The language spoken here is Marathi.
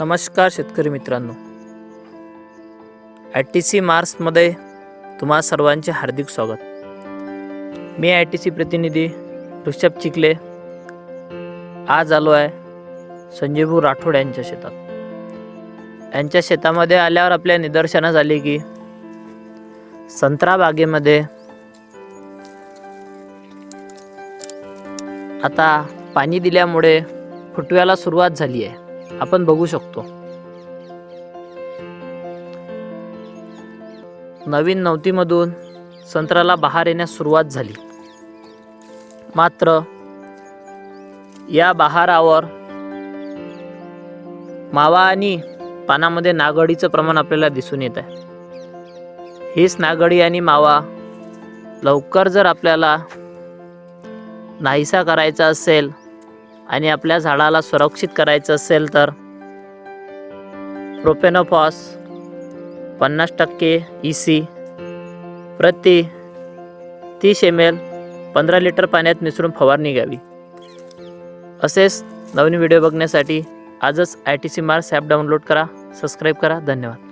नमस्कार शेतकरी मित्रांनो. आय टी सी मार्समध्ये तुम्हा सर्वांचे हार्दिक स्वागत. मी आय टी सी प्रतिनिधी ऋषभ चिखले. आज आलो आहे संजयभू राठोड यांच्या शेतात. यांच्या शेतामध्ये आल्यावर आपल्या निदर्शनास आले की संत्रा बागेमध्ये आता पाणी दिल्यामुळे फुटव्याला सुरुवात झाली आहे. आपण बघू शकतो. नवीन नवतीमधून संत्र्याला बहार येण्यास सुरुवात झाली. मात्र या बहारावर मावा आणि पानामध्ये नागडीचं प्रमाण आपल्याला दिसून येत आहे. हीच नागडी आणि मावा लवकर जर आपल्याला नाहीसा करायचा असेल आणि आपल्या झाडाला सुरक्षित करायचं असेल तर? प्रोपेनोफॉस पन्नास टक्के ई सी प्रति तीस एम एल पंधरा लिटर पाण्यात मिसळून फवारणी घ्यावी. असेच नवीन व्हिडिओ बघण्यासाठी आजच I T C Mars app download करा सबस्क्राईब करा. धन्यवाद.